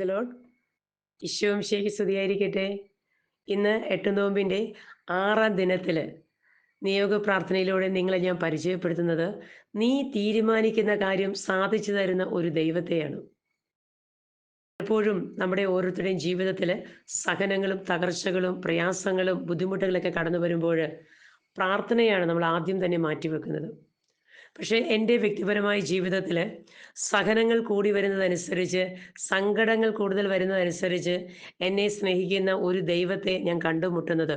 പ്രൈസലോൺ ഈശോം ശരി സ്തുതിയായിരിക്കട്ടെ. ഇന്ന് എട്ട് നോമ്പിന്റെ ആറാം ദിനത്തിൽ നിയോഗ പ്രാർത്ഥനയിലൂടെ നിങ്ങളെ ഞാൻ പരിചയപ്പെടുത്തുന്നത് നീ തീരുമാനിക്കുന്ന കാര്യം സാധിച്ചു തരുന്ന ഒരു ദൈവത്തെയാണ്. പലപ്പോഴും നമ്മുടെ ഓരോരുത്തരുടെയും ജീവിതത്തിൽ സഹനങ്ങളും തകർച്ചകളും പ്രയാസങ്ങളും ബുദ്ധിമുട്ടുകളൊക്കെ കടന്നു വരുമ്പോൾ പ്രാർത്ഥനയാണ് നമ്മൾ ആദ്യം തന്നെ മാറ്റിവെക്കുന്നത്. പക്ഷേ എന്റെ വ്യക്തിപരമായ ജീവിതത്തിൽ സഹനങ്ങൾ കൂടി വരുന്നതനുസരിച്ച് സങ്കടങ്ങൾ കൂടുതൽ വരുന്നതനുസരിച്ച് എന്നെ സ്നേഹിക്കുന്ന ഒരു ദൈവത്തെ ഞാൻ കണ്ടുമുട്ടുന്നത്.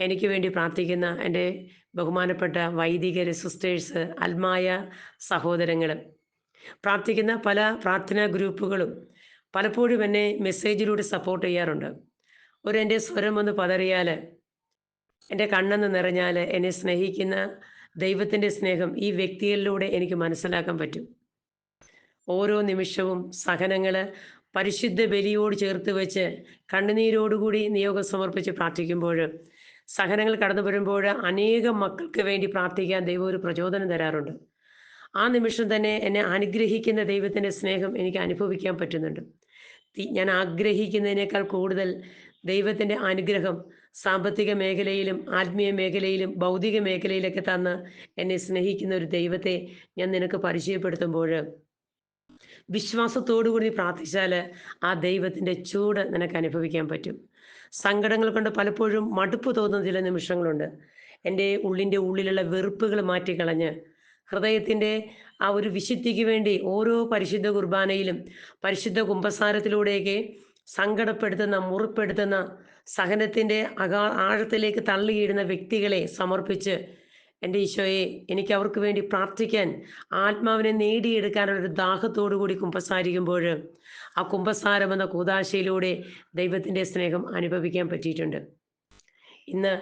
എനിക്ക് വേണ്ടി പ്രാർത്ഥിക്കുന്ന എന്റെ ബഹുമാനപ്പെട്ട വൈദികർ സിസ്റ്റേഴ്സ് അൽമായ സഹോദരങ്ങൾ പ്രാർത്ഥിക്കുന്ന പല പ്രാർത്ഥനാ ഗ്രൂപ്പുകളും പലപ്പോഴും എന്നെ മെസ്സേജിലൂടെ സപ്പോർട്ട് ചെയ്യാറുണ്ട്. ഒരു എന്റെ സ്വരം ഒന്ന് പതറിയാൽ എന്റെ കണ്ണെന്ന് നിറഞ്ഞാൽ എന്നെ സ്നേഹിക്കുന്ന ദൈവത്തിന്റെ സ്നേഹം ഈ വ്യക്തികളിലൂടെ എനിക്ക് മനസ്സിലാക്കാൻ പറ്റും. ഓരോ നിമിഷവും സഹനങ്ങൾ പരിശുദ്ധ ബലിയോട് ചേർത്ത് വെച്ച് കണ്ണുനീരോടുകൂടി നിയോഗം സമർപ്പിച്ച് പ്രാർത്ഥിക്കുമ്പോൾ സഹനങ്ങൾ കടന്നു വരുമ്പോൾ അനേകം മക്കൾക്ക് വേണ്ടി പ്രാർത്ഥിക്കാൻ ദൈവം ഒരു പ്രചോദനം തരാറുണ്ട്. ആ നിമിഷം തന്നെ എന്നെ അനുഗ്രഹിക്കുന്ന ദൈവത്തിന്റെ സ്നേഹം എനിക്ക് അനുഭവിക്കാൻ പറ്റുന്നുണ്ട്. ഞാൻ ആഗ്രഹിക്കുന്നതിനേക്കാൾ കൂടുതൽ ദൈവത്തിന്റെ അനുഗ്രഹം സാമ്പത്തിക മേഖലയിലും ആത്മീയ മേഖലയിലും ഭൗതിക മേഖലയിലൊക്കെ തന്ന് എന്നെ സ്നേഹിക്കുന്ന ഒരു ദൈവത്തെ ഞാൻ നിനക്ക് പരിചയപ്പെടുത്തുമ്പോൾ വിശ്വാസത്തോടുകൂടി പ്രാർത്ഥിച്ചാൽ ആ ദൈവത്തിന്റെ ചൂട് നിനക്ക് അനുഭവിക്കാൻ പറ്റും. സങ്കടങ്ങൾ കൊണ്ട് പലപ്പോഴും മടുപ്പ് തോന്നുന്ന ചില നിമിഷങ്ങളുണ്ട്. എന്റെ ഉള്ളിന്റെ ഉള്ളിലുള്ള വെറുപ്പുകൾ മാറ്റിക്കളഞ്ഞ് ഹൃദയത്തിന്റെ ആ ഒരു വിശുദ്ധിക്ക് വേണ്ടി ഓരോ പരിശുദ്ധ കുർബാനയിലും പരിശുദ്ധ കുംഭസാരത്തിലൂടെയൊക്കെ സങ്കടപ്പെടുത്തുന്ന മുറിപ്പെടുത്തുന്ന സഹനത്തിന്റെ അകാ ആഴത്തിലേക്ക് തള്ളിയിടുന്ന വ്യക്തികളെ സമർപ്പിച്ച് എന്റെ ഈശോയെ എനിക്ക് അവർക്ക് വേണ്ടി പ്രാർത്ഥിക്കാൻ ആത്മാവിനെ നേടിയെടുക്കാനുള്ളൊരു ദാഹത്തോടു കൂടി കുമ്പസാരിക്കുമ്പോൾ ആ കുമ്പസാരം എന്ന കൂതാശയിലൂടെ ദൈവത്തിന്റെ സ്നേഹം അനുഭവിക്കാൻ പറ്റിയിട്ടുണ്ട്. ഇന്ന്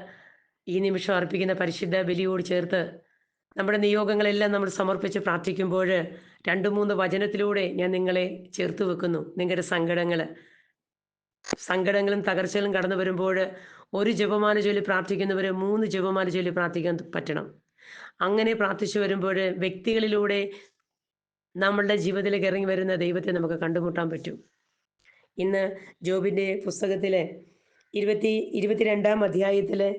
ഈ നിമിഷം അർപ്പിക്കുന്ന പരിശുദ്ധ ബലിയോട് ചേർത്ത് നമ്മുടെ നിയോഗങ്ങളെല്ലാം നമ്മൾ സമർപ്പിച്ച് പ്രാർത്ഥിക്കുമ്പോൾ രണ്ട് മൂന്ന് വചനത്തിലൂടെ ഞാൻ നിങ്ങളെ ചേർത്ത് വെക്കുന്നു. നിങ്ങളുടെ സങ്കടങ്ങൾ സങ്കടങ്ങളും തകർച്ചകളും കടന്നു വരുമ്പോൾ ഒരു ജപമാല ചൊല്ലി പ്രാർത്ഥിക്കുന്നവർ മൂന്ന് ജപമാല ചൊല്ലി പ്രാർത്ഥിക്കാൻ പറ്റണം. അങ്ങനെ പ്രാർത്ഥിച്ചു വരുമ്പോൾ വ്യക്തികളിലൂടെ നമ്മളുടെ ജീവിതത്തിലേക്ക് ഇറങ്ങി വരുന്ന ദൈവത്തെ നമുക്ക് കണ്ടുമുട്ടാൻ പറ്റും. ഇന്ന് ജോബിന്റെ പുസ്തകത്തിലെ ഇരുപത്തി ഇരുപത്തിരണ്ടാം അധ്യായത്തിലെ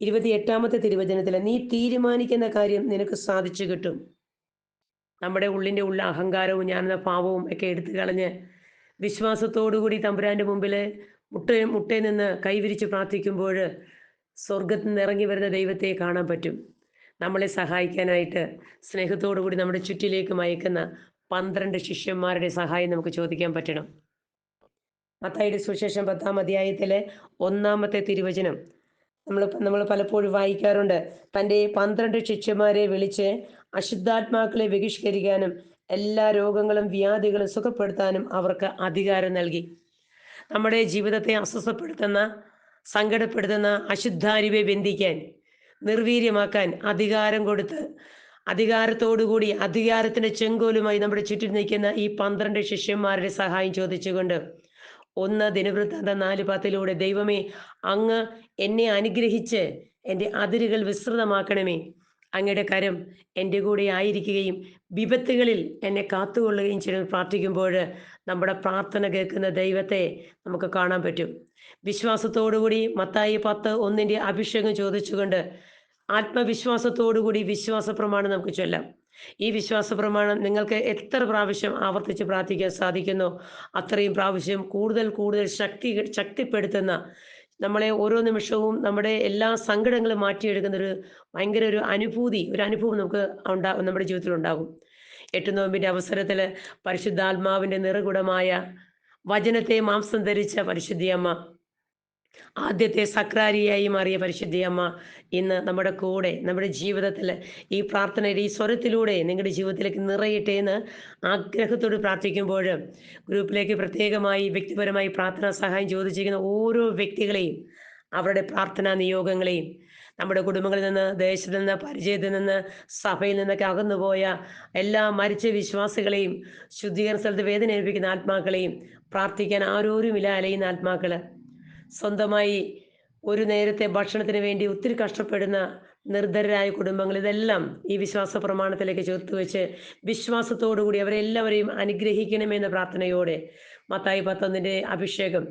ഇരുപത്തി എട്ടാമത്തെ തിരുവചനത്തിലെ നീ തീരുമാനിക്കുന്ന കാര്യം നിനക്ക് സാധിച്ചു കിട്ടും. നമ്മുടെ ഉള്ളിന്റെ ഉള്ള അഹങ്കാരവും ഞാനെന്ന പാവവും ഒക്കെ എടുത്തു കളഞ്ഞ് വിശ്വാസത്തോടുകൂടി തമ്പുരാന്റെ മുമ്പിൽ മുട്ട മുട്ടയിൽ നിന്ന് കൈവിരിച്ച് പ്രാർത്ഥിക്കുമ്പോൾ സ്വർഗത്തിൽ നിന്ന് ഇറങ്ങി വരുന്ന ദൈവത്തെ കാണാൻ പറ്റും. നമ്മളെ സഹായിക്കാനായിട്ട് സ്നേഹത്തോടു കൂടി നമ്മുടെ ചുറ്റിലേക്ക് മയക്കുന്ന പന്ത്രണ്ട് ശിഷ്യന്മാരുടെ സഹായം നമുക്ക് ചോദിക്കാൻ പറ്റണം. മത്തായിയുടെ സുശേഷം പത്താം അധ്യായത്തിലെ ഒന്നാമത്തെ തിരുവചനം. നമ്മൾ നമ്മൾ പലപ്പോഴും വായിക്കാറുണ്ട് തന്റെ പന്ത്രണ്ട് ശിഷ്യന്മാരെ വിളിച്ച് അശുദ്ധാത്മാക്കളെ ബഹിഷ്കരിക്കാനും എല്ലാ രോഗങ്ങളും വ്യാധികളും സുഖപ്പെടുത്താനും അവർക്ക് അധികാരം നൽകി. നമ്മുടെ ജീവിതത്തെ അസ്വസ്ഥപ്പെടുത്തുന്ന സങ്കടപ്പെടുത്തുന്ന അശുദ്ധാരിവെ ബന്ധിക്കാൻ നിർവീര്യമാക്കാൻ അധികാരം കൊടുത്ത് അധികാരത്തോടുകൂടി അധികാരത്തിന്റെ ചെങ്കോലുമായി നമ്മുടെ ചുറ്റും നിൽക്കുന്ന ഈ പന്ത്രണ്ട് ശിഷ്യന്മാരുടെ സഹായം ചോദിച്ചുകൊണ്ട് ഒന്ന് ദിനവൃത്താന്ത നാല് പത്തിലൂടെ ദൈവമേ അങ്ങ് എന്നെ അനുഗ്രഹിച്ച് എന്റെ അതിരുകൾ വിസ്തൃതമാക്കണമേ. അങ്ങയുടെ കരം എന്റെ കൂടെ ആയിരിക്കുകയും വിപത്തുകളിൽ എന്നെ കാത്തുകൊള്ളുകയും ചെയ്ത് പ്രാർത്ഥിക്കുമ്പോൾ നമ്മുടെ പ്രാർത്ഥന കേൾക്കുന്ന ദൈവത്തെ നമുക്ക് കാണാൻ പറ്റും. വിശ്വാസത്തോടുകൂടി മത്തായി പത്ത് ഒന്നിന്റെ അഭിഷേകം ചോദിച്ചുകൊണ്ട് ആത്മവിശ്വാസത്തോടുകൂടി വിശ്വാസ പ്രമാണം നമുക്ക് ചൊല്ലാം. ഈ വിശ്വാസ പ്രമാണം നിങ്ങൾക്ക് എത്ര പ്രാവശ്യം ആവർത്തിച്ച് പ്രാർത്ഥിക്കാൻ സാധിക്കുന്നു? അത്രയും പ്രാവശ്യം കൂടുതൽ കൂടുതൽ ശക്തി ശക്തിപ്പെടുത്തുന്ന നമ്മളെ ഓരോ നിമിഷവും നമ്മുടെ എല്ലാ സങ്കടങ്ങളും മാറ്റിയെടുക്കുന്ന ഒരു ഭയങ്കര ഒരു അനുഭൂതി ഒരു അനുഭവം നമുക്ക് ഉണ്ടാ നമ്മുടെ ജീവിതത്തിൽ ഉണ്ടാകും. എട്ട് നോമ്പിന്റെ അവസരത്തിൽ പരിശുദ്ധാത്മാവിന്റെ നിറകുടമായ വചനത്തെ മാംസം ധരിച്ച പരിശുദ്ധിയമ്മ ആദ്യത്തെ സക്രാരിയായി മാറിയ പരിശുദ്ധിയമ്മ ഇന്ന് നമ്മുടെ കൂടെ നമ്മുടെ ജീവിതത്തിൽ ഈ പ്രാർത്ഥനയുടെ ഈ സ്വരത്തിലൂടെ നിങ്ങളുടെ ജീവിതത്തിലേക്ക് നിറയട്ടെ എന്ന് ആഗ്രഹത്തോട് പ്രാർത്ഥിക്കുമ്പോൾ ഗ്രൂപ്പിലേക്ക് പ്രത്യേകമായി വ്യക്തിപരമായി പ്രാർത്ഥനാ സഹായം ചോദിച്ചിരിക്കുന്ന ഓരോ വ്യക്തികളെയും അവരുടെ പ്രാർത്ഥനാ നിയോഗങ്ങളെയും നമ്മുടെ കുടുംബങ്ങളിൽ നിന്ന് ദേശത്തിൽ നിന്ന് പരിചയത്തിൽ നിന്ന് സഭയിൽ നിന്നൊക്കെ അകന്നുപോയ എല്ലാ മരിച്ച വിശ്വാസികളെയും ശുദ്ധീകരണ സ്ഥലത്ത് വേദന ഏൽപ്പിക്കുന്ന ആത്മാക്കളെയും പ്രാർത്ഥിക്കാൻ ആരോരുമില്ല അലയുന്ന ആത്മാക്കൾ സ്വന്തമായി ഒരു നേരത്തെ ഭക്ഷണത്തിന് വേണ്ടി ഒത്തിരി കഷ്ടപ്പെടുന്ന നിർദ്ധരായ കുടുംബങ്ങൾ ഇതെല്ലാം ഈ വിശ്വാസ പ്രമാണത്തിലേക്ക് ചേർത്ത് വെച്ച് വിശ്വാസത്തോടുകൂടി അവരെ എല്ലാവരെയും അനുഗ്രഹിക്കണമെന്ന പ്രാർത്ഥനയോടെ മത്തായി പത്തൊന്നിന്റെ അഭിഷേകം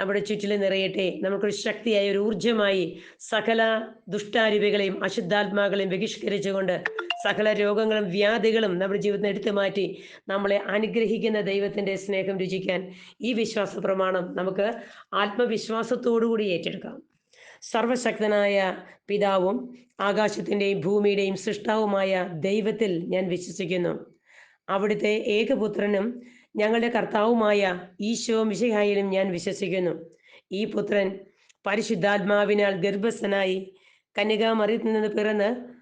നമ്മുടെ ചുറ്റിലും നിറയട്ടെ. നമുക്കൊരു ശക്തിയായ ഒരു ഊർജമായി സകല ദുഷ്ടാരൂപികളെയും അശുദ്ധാത്മാക്കളെയും ബഹിഷ്കരിച്ചുകൊണ്ട് സകല രോഗങ്ങളും വ്യാധികളും നമ്മുടെ ജീവിതത്തിൽ എടുത്തു മാറ്റി നമ്മളെ അനുഗ്രഹിക്കുന്ന ദൈവത്തിന്റെ സ്നേഹം രുചിക്കാൻ ഈ വിശ്വാസ പ്രമാണം നമുക്ക് ആത്മവിശ്വാസത്തോടുകൂടി ഏറ്റെടുക്കാം. സർവശക്തനായ പിതാവും ആകാശത്തിന്റെയും ഭൂമിയുടെയും സൃഷ്ടാവുമായ ദൈവത്തിൽ ഞാൻ വിശ്വസിക്കുന്നു. അവിടുത്തെ ഏകപുത്രനും ഞങ്ങളുടെ കർത്താവുമായ ഈശോ മിശിഹായിലും ഞാൻ വിശ്വസിക്കുന്നു. ഈ പുത്രൻ പരിശുദ്ധാത്മാവിനാൽ ഗർഭസ്ഥനായി കന്യകാമറിയത്തിൽ നിന്ന് പിറന്ന്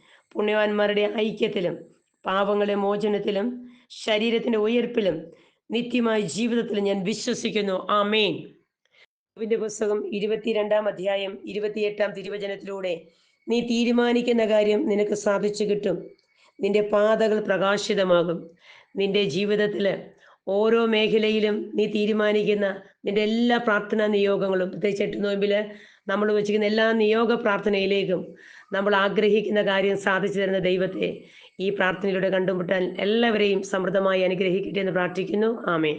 പുണ്യവാന്മാരുടെ ഐക്യത്തിലും പാപങ്ങളെ മോചനത്തിലും ശരീരത്തിന്റെ ഉയർപ്പിലും നിത്യമായ ജീവിതത്തിൽ ഞാൻ വിശ്വസിക്കുന്നു. ആ മെയിൻ യോബിന്റെ പുസ്തകം ഇരുപത്തിരണ്ടാം അധ്യായം ഇരുപത്തിയെട്ടാം തിരുവചനത്തിലൂടെ നീ തീരുമാനിക്കുന്ന കാര്യം നിനക്ക് സാധിച്ചു കിട്ടും. നിന്റെ പാതകൾ പ്രകാശിതമാകും. നിന്റെ ജീവിതത്തിൽ ഓരോ മേഖലയിലും നീ തീരുമാനിക്കുന്ന നിന്റെ എല്ലാ പ്രാർത്ഥനാ നിയോഗങ്ങളും പ്രത്യേകിച്ച് എട്ട് നോമ്പിൽ നമ്മൾ വെച്ചിരിക്കുന്ന എല്ലാ നിയോഗ പ്രാർത്ഥനയിലേക്കും നമ്മൾ ആഗ്രഹിക്കുന്ന കാര്യം സാധിച്ചു തരുന്ന ദൈവത്തെ ഈ പ്രാർത്ഥനയിലൂടെ കണ്ടുമുട്ടാൻ എല്ലാവരെയും സമൃദ്ധമായി അനുഗ്രഹിക്കട്ടെ എന്ന് പ്രാർത്ഥിക്കുന്നു. ആമേ